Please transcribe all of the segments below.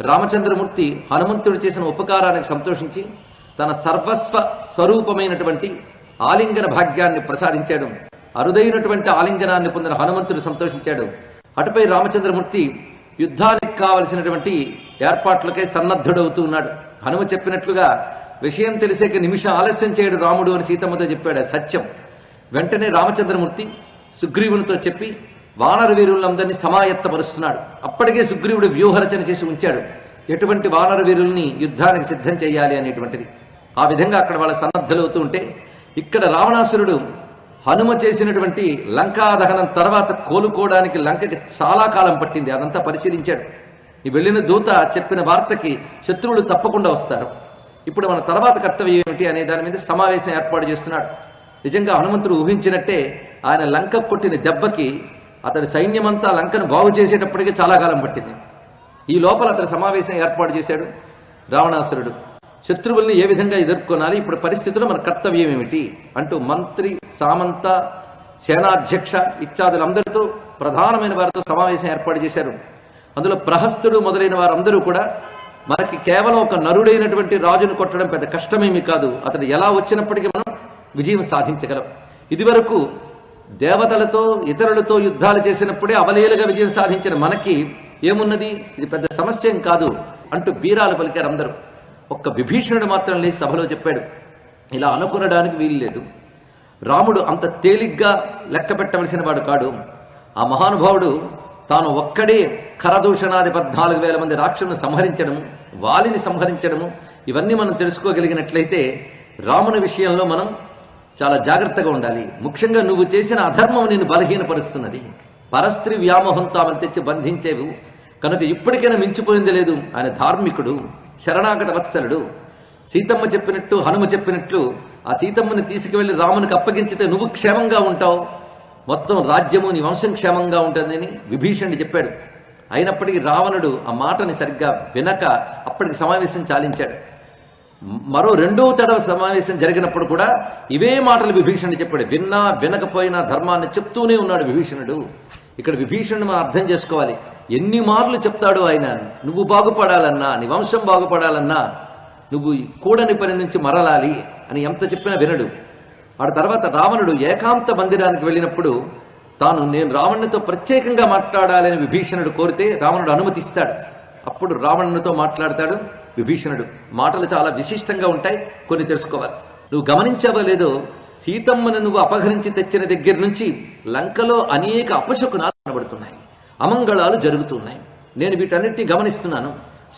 రామచంద్రమూర్తి హనుమంతుడు చేసిన ఉపకారానికి సంతోషించి తన సర్వస్వ స్వరూపమైనటువంటి ఆలింగన భాగ్యాన్ని ప్రసాదించాడు. అరుదైనటువంటి ఆలింగనాన్ని పొందిన హనుమంతుడు సంతోషించాడు. అటుపై రామచంద్రమూర్తి యుద్ధానికి కావలసినటువంటి ఏర్పాట్లకై సన్నద్ధుడవుతూ ఉన్నాడు. హనుమ చెప్పినట్లుగా విషయం తెలిసేక నిమిషం ఆలస్యం చేయడు రాముడు అని సీతమ్మతో చెప్పాడు. సత్యం. వెంటనే రామచంద్రమూర్తి సుగ్రీవునితో చెప్పి వానర వీరులందరినీ సమాయత్తపరుస్తున్నాడు. అప్పటికే సుగ్రీవుడు వ్యూహరచన చేసి ఉంచాడు. ఎటువంటి వానర వీరుల్ని యుద్ధానికి సిద్ధం చేయాలి అనేటువంటిది. ఆ విధంగా అక్కడ వాళ్ళ సన్నద్ధులవుతూ ఉంటే ఇక్కడ రావణాసురుడు హనుమ చేసినటువంటి లంకా దహనం తర్వాత కోలుకోవడానికి లంకకి చాలా కాలం పట్టింది. అదంతా పరిశీలించాడు. ఈ వెళ్ళిన దూత చెప్పిన వార్తకి శత్రువులు తప్పకుండా వస్తారు. ఇప్పుడు మన తర్వాత కర్తవ్యం ఏమిటి అనే దాని మీద సమావేశం ఏర్పాటు చేస్తున్నాడు. నిజంగా హనుమంతుడు ఊహించినట్టే ఆయన లంక కొట్టిన దెబ్బకి అతడి సైన్యమంతా లంకను బాగు చేసేటప్పటికే చాలా కాలం పట్టింది. ఈ లోపల అతని సమావేశం ఏర్పాటు చేశాడు రావణాసురుడు. శత్రువుల్ని ఏ విధంగా ఎదుర్కొనాలి ఇప్పుడు పరిస్థితుల్లో మన కర్తవ్యం ఏమిటి అంటూ మంత్రి సామంత సేనాధ్యక్ష ఇత్యాదులందరితో ప్రధానమైన వారితో సమావేశం ఏర్పాటు చేశారు. అందులో ప్రహస్తుడు మొదలైన వారందరూ కూడా మనకి కేవలం ఒక నరుడైనటువంటి రాజును కొట్టడం పెద్ద కష్టమేమి కాదు అతడు ఎలా వచ్చినప్పటికీ మనం విజయం సాధించగలం. ఇదివరకు దేవతలతో ఇతరులతో యుద్ధాలు చేసినప్పుడే అవలేలుగా విజయం సాధించిన మనకి ఏమున్నది? ఇది పెద్ద సమస్య ఏం కాదు అంటూ బీరాలు పలికారు అందరూ. ఒక్క విభీషణుడు మాత్రం లేచి సభలో చెప్పాడు ఇలా అనుకునడానికి వీలు లేదు. రాముడు అంత తేలిగ్గా లెక్క పెట్టవలసిన వాడు కాడు. ఆ మహానుభావుడు తాను ఒక్కడే కరదూషణాది పద్నాలుగు వేల మంది రాక్షసులను సంహరించడము వాలిని సంహరించడము ఇవన్నీ మనం తెలుసుకోగలిగినట్లయితే రాముని విషయంలో మనం చాలా జాగ్రత్తగా ఉండాలి. ముఖ్యంగా నువ్వు చేసిన అధర్మం నేను బలహీనపరుస్తున్నది. పరస్త్రీ వ్యామోహంతో ఆమెను తెచ్చి బంధించేవు. కనుక ఇప్పటికైనా మించిపోయింది లేదు ఆయన ధార్మికుడు శరణాగత వత్సలుడు. సీతమ్మ చెప్పినట్టు హనుమ చెప్పినట్లు ఆ సీతమ్మని తీసుకువెళ్ళి రామునికి అప్పగించితే నువ్వు క్షేమంగా ఉంటావు. మొత్తం రాజ్యము నీ వంశం క్షేమంగా ఉంటుందని విభీషణుడు చెప్పాడు. అయినప్పటికీ రావణుడు ఆ మాటని సరిగ్గా వినక అప్పటికి సమావేశం చాలించాడు. మరో రెండవ తడవ సమావేశం జరిగినప్పుడు కూడా ఇవే మాటలు విభీషణుడు చెప్పాడు. విన్నా వినకపోయినా ధర్మాన్ని చెప్తూనే ఉన్నాడు విభీషణుడు. ఇక్కడ విభీషణుడు మనం అర్థం చేసుకోవాలి. ఎన్ని మార్లు చెప్తాడు ఆయన నువ్వు బాగుపడాలన్నా నీ వంశం బాగుపడాలన్నా నువ్వు కూడని పని నుంచి మరలాలి అని ఎంత చెప్పినా వినడు. ఆ తర్వాత రావణుడు ఏకాంత మందిరానికి వెళ్ళినప్పుడు తాను నేను రావణునితో ప్రత్యేకంగా మాట్లాడాలని విభీషణుడు కోరితే రావణుడు అనుమతిస్తాడు. అప్పుడు రావణునితో మాట్లాడతాడు విభీషణుడు. మాటలు చాలా విశిష్టంగా ఉంటాయి కొన్ని తెలుసుకోవాలి. నువ్వు గమనించావో లేదో సీతమ్మను నువ్వు అపహరించి తెచ్చిన దగ్గర నుంచి లంకలో అనేక అపశకునాలు కనబడుతున్నాయి. అమంగళాలు జరుగుతున్నాయి. నేను వీటన్నిటిని గమనిస్తున్నాను.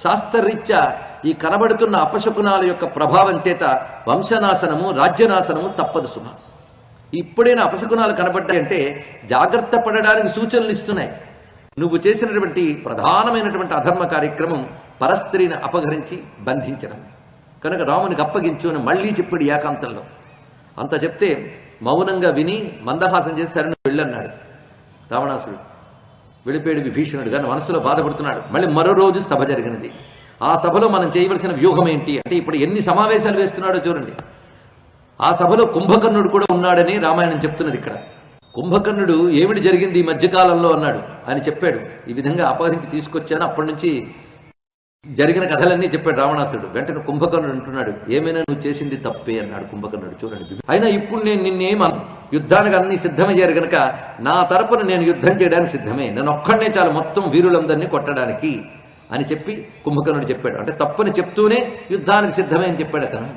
శాస్త్రరీత్యా ఈ కనబడుతున్న అపశకునాల యొక్క ప్రభావం చేత వంశనాశనము రాజ్యనాశనము తప్పదు సుమ. ఇప్పుడైనా అపశకునాలు కనబడ్డాయంటే జాగ్రత్త పడడానికి సూచనలు ఇస్తున్నాయి. నువ్వు చేసినటువంటి ప్రధానమైనటువంటి అధర్మ కార్యక్రమం పరస్త్రీని అపహరించి బంధించడం. కనుక రామునికి అప్పగించు అని మళ్ళీ చెప్పాడు ఏకాంతంలో. అంత చెప్తే మౌనంగా విని మందహాసం చేశారని వెళ్ళన్నాడు. రావణాసుడు వెళ్ళిపోయాడు విభీషణుడు కానీ మనసులో బాధపడుతున్నాడు మళ్ళీ మరో రోజు సభ జరిగినది. ఆ సభలో మనం చేయవలసిన వ్యూహం ఏంటి? అంటే ఇప్పుడు ఎన్ని సమావేశాలు వేస్తున్నాడో చూడండి. ఆ సభలో కుంభకర్ణుడు కూడా ఉన్నాడని రామాయణం చెప్తున్నది ఇక్కడ. కుంభకర్ణుడు ఏమిటి జరిగింది ఈ మధ్యకాలంలో అన్నాడు. అని చెప్పాడు ఈ విధంగా అపహరించి తీసుకొచ్చాను అప్పటి నుంచి జరిగిన కథలన్నీ చెప్పాడు రావణాసుడు వెంటనే కుంభకర్ణుడు అంటున్నాడు ఏమైనా నువ్వు చేసింది తప్పే అన్నాడు కుంభకర్ణుడు. చూడండి అయినా ఇప్పుడు నేను నిన్నేం యుద్ధానికి అన్ని సిద్ధమయ్యారు గనక నా తరపున నేను యుద్ధం చేయడానికి సిద్ధమే. నేను ఒక్కడనే చాలు మొత్తం వీరులందరినీ కొట్టడానికి అని చెప్పి కుంభకర్ణుడు చెప్పాడు. అంటే తప్పని చెప్తూనే యుద్ధానికి సిద్ధమే అని చెప్పాడు అతను.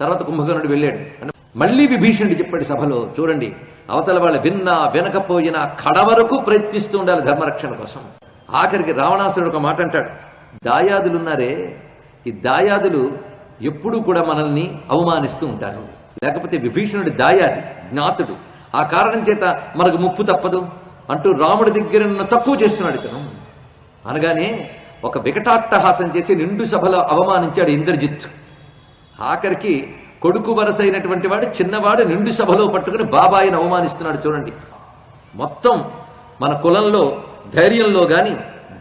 తర్వాత కుంభకర్ణుడు వెళ్ళాడు. అంటే మళ్ళీ విభీషణుడు చెప్పాడు సభలో చూడండి అవతల వాళ్ళు విన్నా వినకపోయినా కడ వరకు ప్రయత్నిస్తూ ఉండాలి ధర్మరక్షణ కోసం. ఆఖరికి రావణాసురుడు ఒక మాట అంటాడు దాయాదులున్నారే ఈ దాయాదులు ఎప్పుడూ కూడా మనల్ని అవమానిస్తూ ఉంటారు. లేకపోతే విభీషణుడి దాయాది జ్ఞాతుడు. ఆ కారణం చేత మనకు ముప్పు తప్పదు. అంటూ రాముడి దగ్గర నన్ను తక్కువ చేస్తున్నాడు ఇతను. అనగానే ఒక వికటాట్టహాసం చేసి నిండు సభలో అవమానించాడు ఇంద్రజిత్. ఆఖరికి కొడుకు వరసైనటువంటి వాడు చిన్నవాడు నిండు సభలో పట్టుకుని బాబాయిని అవమానిస్తున్నాడు చూడండి. మొత్తం మన కులంలో ధైర్యంలో గాని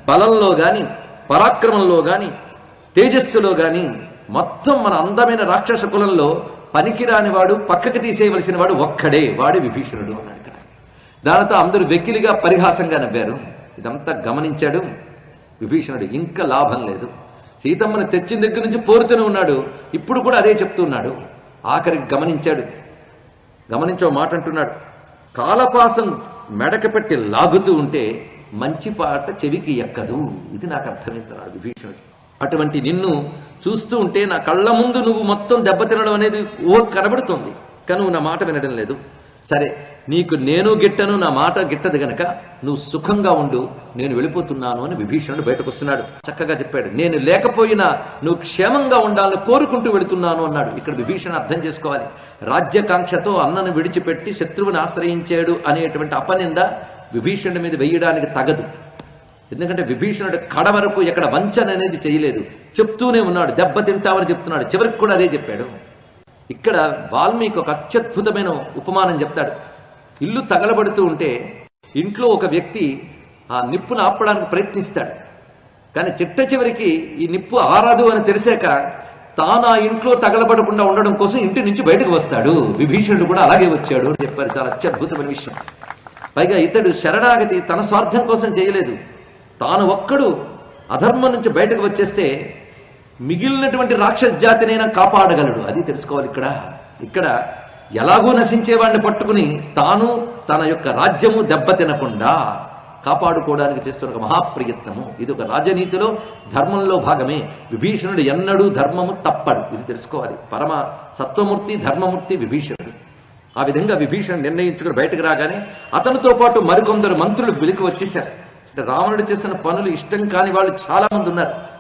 బలంలో గాని పరాక్రమంలో గాని తేజస్సులో గాని మొత్తం మన అందమైన రాక్షస కులంలో పనికిరాని వాడు పక్కకి తీసేయవలసిన వాడు ఒక్కడే. వాడి విభీషణుడు అన్నాడు ఇక్కడ. దానితో అందరూ వెకిలిగా పరిహాసంగా నవ్వారు. ఇదంతా గమనించాడు. విభీషణుడు ఇంకా లాభం లేదు. సీతమ్మని తెచ్చిన దగ్గర నుంచి పోరుతూనే ఉన్నాడు. ఇప్పుడు కూడా అదే చెప్తున్నాడు ఆఖరికి గమనించాడు. గమనించో మాట అంటున్నాడు. కాలపాసం మెడక పెట్టి లాగుతూ ఉంటే మంచి పాట చెవికి ఎక్కదు. ఇది నాకు అర్థమవుతున్నాడు విభీషణుడు అటువంటి నిన్ను చూస్తూ ఉంటే నా కళ్ళ ముందు నువ్వు మొత్తం దెబ్బతినడం అనేది ఓ కనబడుతోంది. కానీ నువ్వు నా మాట వినడం లేదు. సరే నీకు నేను గిట్టను నా మాట గిట్టదు గనక నువ్వు సుఖంగా ఉండు నేను వెళ్ళిపోతున్నాను అని విభీషణుడు బయటకు వస్తున్నాడు. చక్కగా చెప్పాడు నేను లేకపోయినా నువ్వు క్షేమంగా ఉండాలని కోరుకుంటూ వెళుతున్నాను అన్నాడు. ఇక్కడ విభీషణ అర్థం చేసుకోవాలి. రాజ్యకాంక్షతో అన్నను విడిచిపెట్టి శత్రువుని ఆశ్రయించాడు అనేటువంటి అపనింద విభీషణుడి మీద వెయ్యడానికి తగదు. ఎందుకంటే విభీషణుడు కడ వరకు ఎక్కడ వంచన అనేది చేయలేదు. చెప్తూనే ఉన్నాడు దెబ్బతింటావని చెప్తున్నాడు. చివరికి కూడా అదే చెప్పాడు. ఇక్కడ వాల్మీకి ఒక అత్యద్భుతమైన ఉపమానం చెప్తాడు. ఇల్లు తగలబడుతూ ఉంటే ఇంట్లో ఒక వ్యక్తి ఆ నిప్పును ఆపడానికి ప్రయత్నిస్తాడు. కానీ చిట్ట చివరికి ఈ నిప్పు ఆరాదు అని తెలిసాక తాను ఆ ఇంట్లో తగలబడకుండా ఉండడం కోసం ఇంటి నుంచి బయటకు వస్తాడు. విభీషణుడు కూడా అలాగే వచ్చాడు అని చెప్పారు. చాలా అత్యద్భుతమైన విషయం. పైగా ఇతడు శరణాగతి తన స్వార్థం కోసం చేయలేదు. తాను ఒక్కడు అధర్మం నుంచి బయటకు వచ్చేస్తే మిగిలినటువంటి రాక్షస జాతినైనా కాపాడగలడు. అది తెలుసుకోవాలి ఇక్కడ. ఇక్కడ ఎలాగో నశించేవాడిని పట్టుకుని తాను తన యొక్క రాజ్యము దెబ్బతినకుండా కాపాడుకోవడానికి చేస్తున్న ఒక మహాప్రయత్నము. ఇది ఒక రాజనీతిలో ధర్మంలో భాగమే. విభీషణుడు ఎన్నడూ ధర్మము తప్పడు. ఇది తెలుసుకోవాలి. పరమ సత్వమూర్తి ధర్మమూర్తి విభీషణుడు. ఆ విధంగా విభీషణుడు నిర్ణయించుకుని బయటకు రాగానే అతనితో పాటు మరికొందరు మంత్రులు వెలికి వచ్చేశారు. అంటే రావణుడు చేస్తున్న పనులు ఇష్టం కాని వాళ్ళు చాలా మంది ఉన్నారు.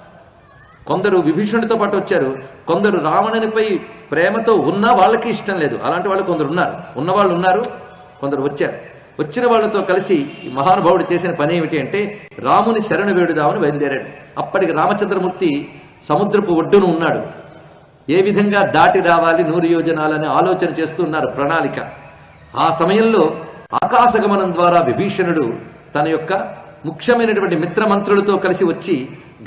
కొందరు విభీషణుడితో పాటు వచ్చారు. కొందరు రావణునిపై ప్రేమతో ఉన్న వాళ్ళకి ఇష్టం లేదు. అలాంటి వాళ్ళు కొందరు ఉన్నారు. ఉన్నవాళ్ళు ఉన్నారు కొందరు వచ్చారు. వచ్చిన వాళ్ళతో కలిసి ఈ మహానుభావుడు చేసిన పని ఏమిటి అంటే రాముని శరణు వేడుదామని బయలుదేరాడు. అప్పటికి రామచంద్రమూర్తి సముద్రపు ఒడ్డున ఉన్నాడు. ఏ విధంగా దాటి రావాలి నూరు యోజనాలని ఆలోచన చేస్తున్నారు ప్రణాళిక. ఆ సమయంలో ఆకాశగమనం ద్వారా విభీషణుడు తన యొక్క ముఖ్యమైనటువంటి మిత్రమంత్రులతో కలిసి వచ్చి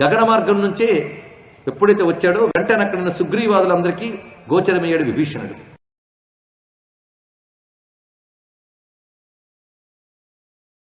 గగన మార్గం నుంచే ఎప్పుడైతే వచ్చాడో వెంటనే అక్కడ ఉన్న సుగ్రీవాదులందరికీ గోచరమయ్యాడు విభీషణుడు.